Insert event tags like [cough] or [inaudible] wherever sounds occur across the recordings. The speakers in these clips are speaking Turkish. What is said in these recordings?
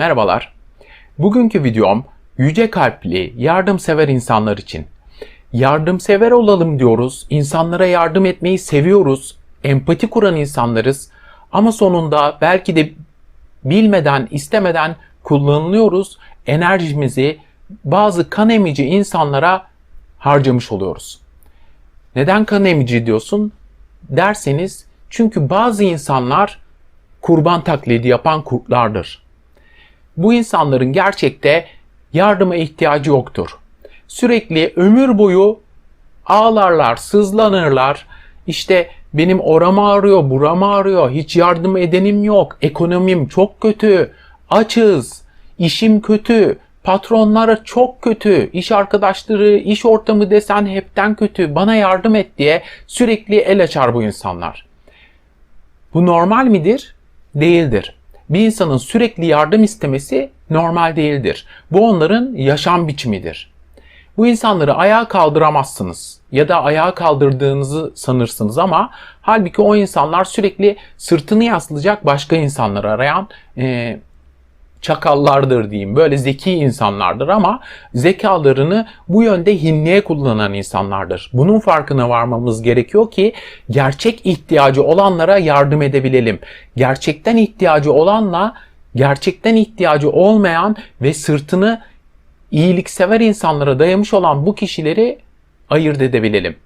Merhabalar. Bugünkü videom yüce kalpli, yardımsever insanlar için. Yardımsever olalım diyoruz, insanlara yardım etmeyi seviyoruz, empati kuran insanlarız ama sonunda belki de bilmeden, istemeden kullanılıyoruz, enerjimizi bazı kan emici insanlara harcamış oluyoruz. Neden kan emici diyorsun derseniz çünkü bazı insanlar kurban taklidi yapan kurtlardır. Bu insanların gerçekte yardıma ihtiyacı yoktur. Sürekli ömür boyu ağlarlar, sızlanırlar. İşte benim oram ağrıyor, buram ağrıyor, hiç yardım edenim yok, ekonomim çok kötü, açız, işim kötü, patronlara çok kötü, iş arkadaşları, iş ortamı desen hepten kötü, bana yardım et diye sürekli el açar bu insanlar. Bu normal midir? Değildir. Bir insanın sürekli yardım istemesi normal değildir. Bu onların yaşam biçimidir. Bu insanları ayağa kaldıramazsınız ya da ayağa kaldırdığınızı sanırsınız ama halbuki o insanlar sürekli sırtını yaslayacak başka insanlar arayan e, çakallardır diyeyim. Böyle zeki insanlardır ama zekalarını bu yönde hinliğe kullanan insanlardır. Bunun farkına varmamız gerekiyor ki gerçek ihtiyacı olanlara yardım edebilelim. Gerçekten ihtiyacı olanla gerçekten ihtiyacı olmayan ve sırtını iyiliksever insanlara dayamış olan bu kişileri ayırt edebilelim.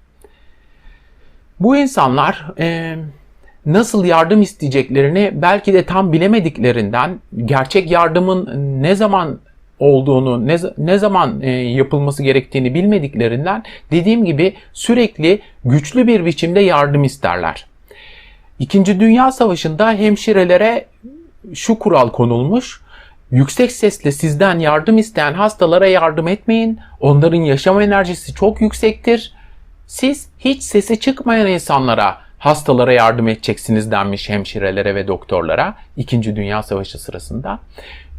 Bu insanlar e, nasıl yardım isteyeceklerini belki de tam bilemediklerinden, gerçek yardımın ne zaman olduğunu, ne, ne zaman e, yapılması gerektiğini bilmediklerinden dediğim gibi sürekli güçlü bir biçimde yardım isterler. İkinci Dünya Savaşı'nda hemşirelere şu kural konulmuş. Yüksek sesle sizden yardım isteyen hastalara yardım etmeyin. Onların yaşam enerjisi çok yüksektir. Siz hiç sesi çıkmayan insanlara, hastalara yardım edeceksiniz denmiş hemşirelere ve doktorlara 2. Dünya Savaşı sırasında.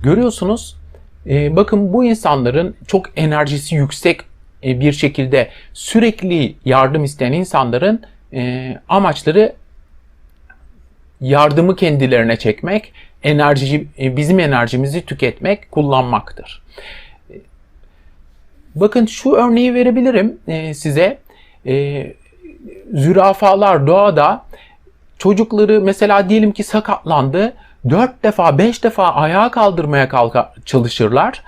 Görüyorsunuz e, bakın bu insanların çok enerjisi yüksek e, bir şekilde sürekli yardım isteyen insanların e, amaçları yardımı kendilerine çekmek, enerji bizim enerjimizi tüketmek, kullanmaktır. Bakın şu örneği verebilirim size. Zürafalar doğada çocukları mesela diyelim ki sakatlandı. 4 defa 5 defa ayağa kaldırmaya kalka, çalışırlar.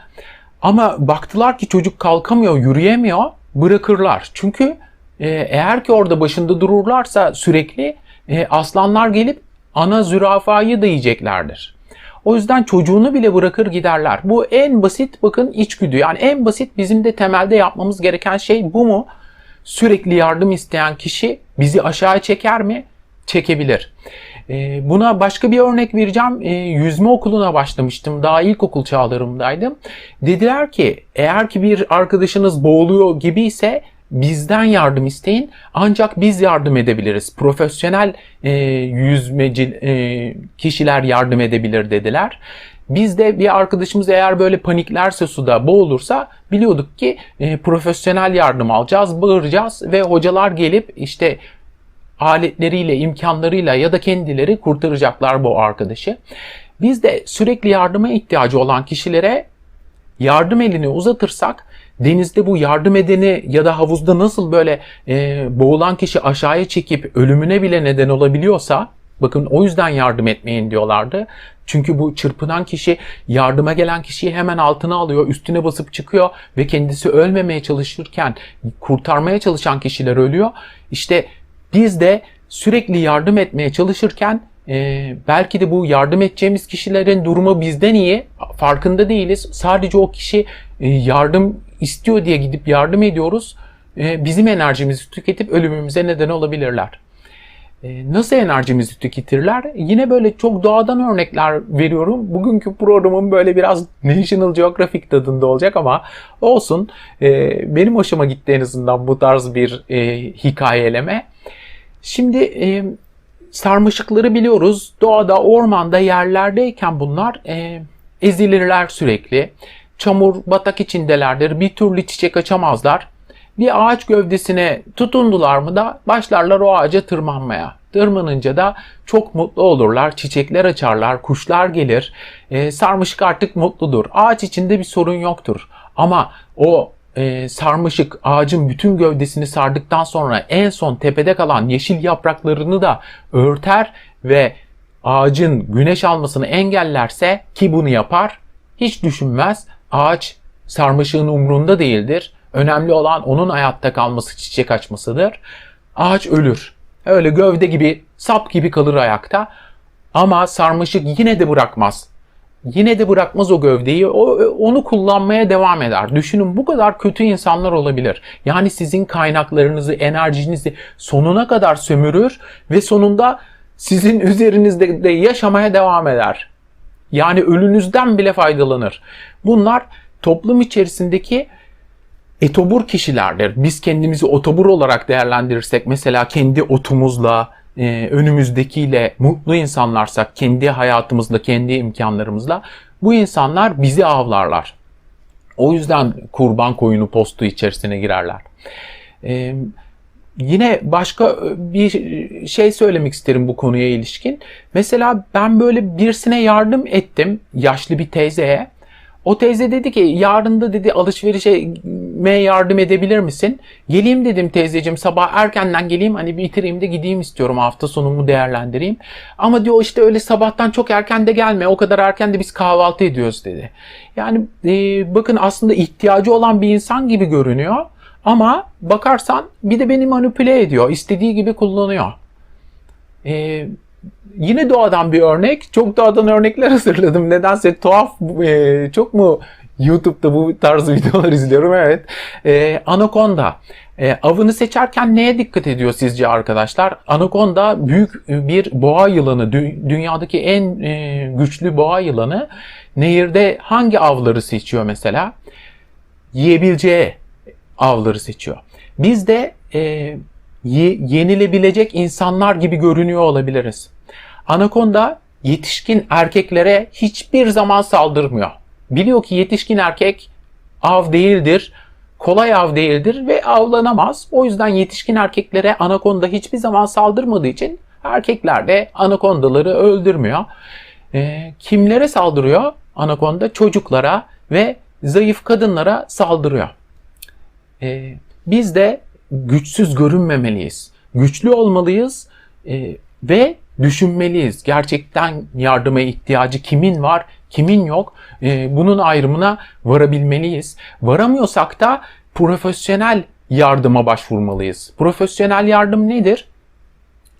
Ama baktılar ki çocuk kalkamıyor, yürüyemiyor, bırakırlar. Çünkü e, eğer ki orada başında dururlarsa sürekli e, aslanlar gelip ana zürafayı da yiyeceklerdir. O yüzden çocuğunu bile bırakır giderler. Bu en basit bakın içgüdü. Yani en basit bizim de temelde yapmamız gereken şey bu mu? Sürekli yardım isteyen kişi bizi aşağı çeker mi? Çekebilir. Ee, buna başka bir örnek vereceğim. Ee, yüzme okuluna başlamıştım. Daha ilkokul çağlarımdaydım. Dediler ki eğer ki bir arkadaşınız boğuluyor gibi ise bizden yardım isteyin ancak biz yardım edebiliriz. Profesyonel e, yüzmeci e, kişiler yardım edebilir dediler. Biz de bir arkadaşımız eğer böyle paniklerse suda boğulursa biliyorduk ki e, profesyonel yardım alacağız, bağıracağız ve hocalar gelip işte aletleriyle, imkanlarıyla ya da kendileri kurtaracaklar bu arkadaşı. Biz de sürekli yardıma ihtiyacı olan kişilere yardım elini uzatırsak denizde bu yardım edeni ya da havuzda nasıl böyle e, boğulan kişi aşağıya çekip ölümüne bile neden olabiliyorsa bakın o yüzden yardım etmeyin diyorlardı. Çünkü bu çırpınan kişi yardıma gelen kişiyi hemen altına alıyor, üstüne basıp çıkıyor ve kendisi ölmemeye çalışırken kurtarmaya çalışan kişiler ölüyor. İşte biz de sürekli yardım etmeye çalışırken e, belki de bu yardım edeceğimiz kişilerin durumu bizden iyi farkında değiliz. Sadece o kişi e, yardım istiyor diye gidip yardım ediyoruz. E, bizim enerjimizi tüketip ölümümüze neden olabilirler. E, nasıl enerjimizi tüketirler? Yine böyle çok doğadan örnekler veriyorum. Bugünkü programım böyle biraz [laughs] National Geographic tadında olacak ama olsun. E, benim hoşuma gitti en azından bu tarz bir e, hikayeleme. Şimdi e, sarmaşıkları biliyoruz. Doğada, ormanda, yerlerdeyken bunlar e, ezilirler sürekli. Çamur, batak içindelerdir. Bir türlü çiçek açamazlar. Bir ağaç gövdesine tutundular mı da başlarlar o ağaca tırmanmaya. Tırmanınca da çok mutlu olurlar, çiçekler açarlar, kuşlar gelir. E, sarmaşık artık mutludur. Ağaç içinde bir sorun yoktur. Ama o e, sarmaşık ağacın bütün gövdesini sardıktan sonra en son tepede kalan yeşil yapraklarını da örter ve ağacın güneş almasını engellerse ki bunu yapar hiç düşünmez. Ağaç sarmaşığın umrunda değildir. Önemli olan onun hayatta kalması, çiçek açmasıdır. Ağaç ölür. Öyle gövde gibi, sap gibi kalır ayakta. Ama sarmaşık yine de bırakmaz. Yine de bırakmaz o gövdeyi. O, onu kullanmaya devam eder. Düşünün bu kadar kötü insanlar olabilir. Yani sizin kaynaklarınızı, enerjinizi sonuna kadar sömürür ve sonunda sizin [laughs] üzerinizde de yaşamaya devam eder. Yani ölünüzden bile faydalanır. Bunlar toplum içerisindeki etobur kişilerdir. Biz kendimizi otobur olarak değerlendirirsek mesela kendi otumuzla, e, önümüzdekiyle mutlu insanlarsak, kendi hayatımızla, kendi imkanlarımızla bu insanlar bizi avlarlar. O yüzden kurban koyunu postu içerisine girerler. E, yine başka bir şey söylemek isterim bu konuya ilişkin. Mesela ben böyle birisine yardım ettim, yaşlı bir teyzeye. O teyze dedi ki yarın da dedi alışverişe yardım edebilir misin? Geleyim dedim teyzeciğim sabah erkenden geleyim hani bitireyim de gideyim istiyorum hafta sonumu değerlendireyim. Ama diyor işte öyle sabahtan çok erken de gelme o kadar erken de biz kahvaltı ediyoruz dedi. Yani e, bakın aslında ihtiyacı olan bir insan gibi görünüyor. Ama bakarsan bir de beni manipüle ediyor. istediği gibi kullanıyor. Ee, yine doğadan bir örnek. Çok doğadan örnekler [laughs] hazırladım. Nedense tuhaf, e, çok mu YouTube'da bu tarz [laughs] videolar izliyorum. Evet. Ee, Anaconda. Ee, avını seçerken neye dikkat ediyor sizce arkadaşlar? Anaconda büyük bir boğa yılanı. Dü- dünyadaki en e, güçlü boğa yılanı. Nehirde hangi avları seçiyor mesela? Yiyebileceği avları seçiyor. Biz de e, yenilebilecek insanlar gibi görünüyor olabiliriz. Anakonda yetişkin erkeklere hiçbir zaman saldırmıyor. Biliyor ki yetişkin erkek av değildir, kolay av değildir ve avlanamaz. O yüzden yetişkin erkeklere anakonda hiçbir zaman saldırmadığı için erkekler de anakondaları öldürmüyor. E, kimlere saldırıyor? Anakonda çocuklara ve zayıf kadınlara saldırıyor. E, biz de güçsüz görünmemeliyiz. Güçlü olmalıyız e, ve düşünmeliyiz. Gerçekten yardıma ihtiyacı kimin var, kimin yok? E, bunun ayrımına varabilmeliyiz. Varamıyorsak da profesyonel yardıma başvurmalıyız. Profesyonel yardım nedir?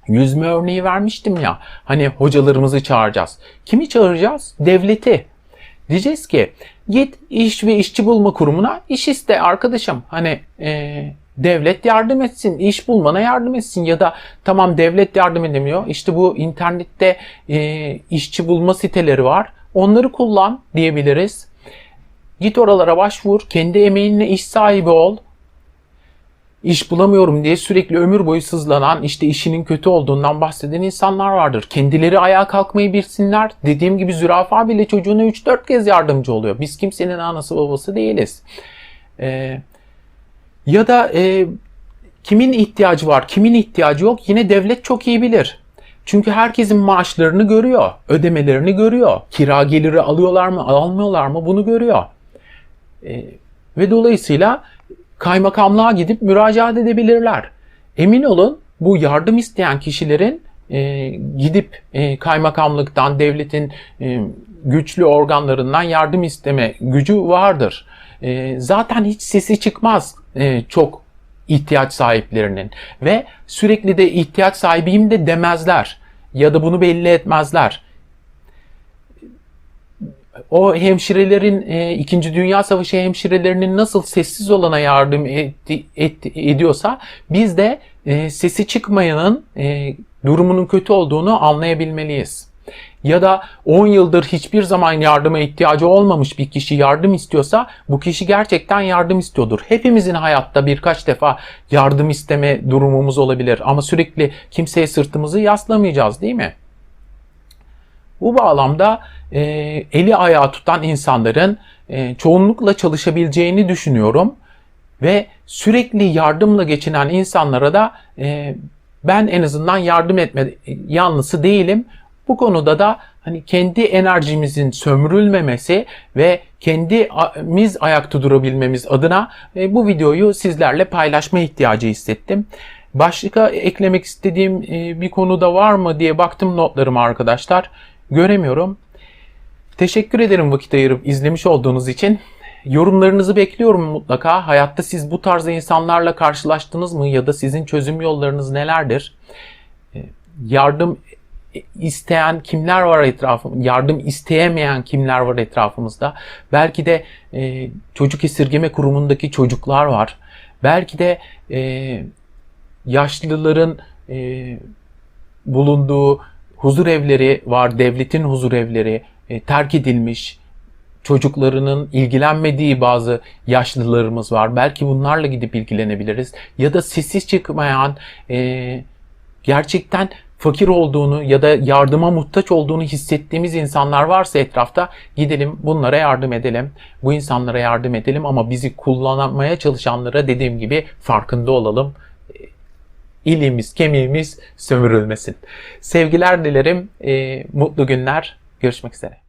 Yüzme örneği vermiştim ya. Hani hocalarımızı çağıracağız. Kimi çağıracağız? Devleti. Diyeceğiz ki git iş ve işçi bulma kurumuna iş iste arkadaşım. Hani e, devlet yardım etsin, iş bulmana yardım etsin ya da tamam devlet yardım edemiyor. İşte bu internette e, işçi bulma siteleri var. Onları kullan diyebiliriz. Git oralara başvur, kendi emeğinle iş sahibi ol iş bulamıyorum diye sürekli ömür boyu sızlanan, işte işinin kötü olduğundan bahseden insanlar vardır. Kendileri ayağa kalkmayı bilsinler. Dediğim gibi zürafa bile çocuğuna 3-4 kez yardımcı oluyor. Biz kimsenin anası babası değiliz. Ee, ya da e, kimin ihtiyacı var, kimin ihtiyacı yok yine devlet çok iyi bilir. Çünkü herkesin maaşlarını görüyor, ödemelerini görüyor. Kira geliri alıyorlar mı, almıyorlar mı bunu görüyor. Ee, ve dolayısıyla kaymakamlığa gidip müracaat edebilirler. Emin olun bu yardım isteyen kişilerin e, gidip e, kaymakamlıktan, devletin e, güçlü organlarından yardım isteme gücü vardır. E, zaten hiç sesi çıkmaz e, çok ihtiyaç sahiplerinin ve sürekli de ihtiyaç sahibiyim de demezler ya da bunu belli etmezler o hemşirelerin e, Dünya Savaşı hemşirelerinin nasıl sessiz olana yardım etti, etti, ediyorsa biz de e, sesi çıkmayanın e, durumunun kötü olduğunu anlayabilmeliyiz. Ya da 10 yıldır hiçbir zaman yardıma ihtiyacı olmamış bir kişi yardım istiyorsa bu kişi gerçekten yardım istiyordur. Hepimizin hayatta birkaç defa yardım isteme durumumuz olabilir ama sürekli kimseye sırtımızı yaslamayacağız değil mi? Bu bağlamda e, eli ayağı tutan insanların e, çoğunlukla çalışabileceğini düşünüyorum ve sürekli yardımla geçinen insanlara da e, ben en azından yardım etme yanlısı değilim. Bu konuda da hani kendi enerjimizin sömürülmemesi ve kendimiz ayakta durabilmemiz adına e, bu videoyu sizlerle paylaşma ihtiyacı hissettim. Başka eklemek istediğim e, bir konu da var mı diye baktım notlarıma arkadaşlar. Göremiyorum. Teşekkür ederim vakit ayırıp izlemiş olduğunuz için. Yorumlarınızı bekliyorum mutlaka. Hayatta siz bu tarz insanlarla karşılaştınız mı ya da sizin çözüm yollarınız nelerdir? E, Yardım isteyen kimler var etrafımızda? Yardım isteyemeyen kimler var etrafımızda? Belki de e, çocuk esirgeme kurumundaki çocuklar var. Belki de e, yaşlıların e, bulunduğu huzur evleri var, devletin huzur evleri e, terk edilmiş, çocuklarının ilgilenmediği bazı yaşlılarımız var. Belki bunlarla gidip ilgilenebiliriz. Ya da sessiz çıkmayan, e, gerçekten fakir olduğunu ya da yardıma muhtaç olduğunu hissettiğimiz insanlar varsa etrafta gidelim bunlara yardım edelim. Bu insanlara yardım edelim ama bizi kullanmaya çalışanlara dediğim gibi farkında olalım iliğimiz, kemiğimiz sömürülmesin. Sevgiler dilerim, e, mutlu günler, görüşmek üzere.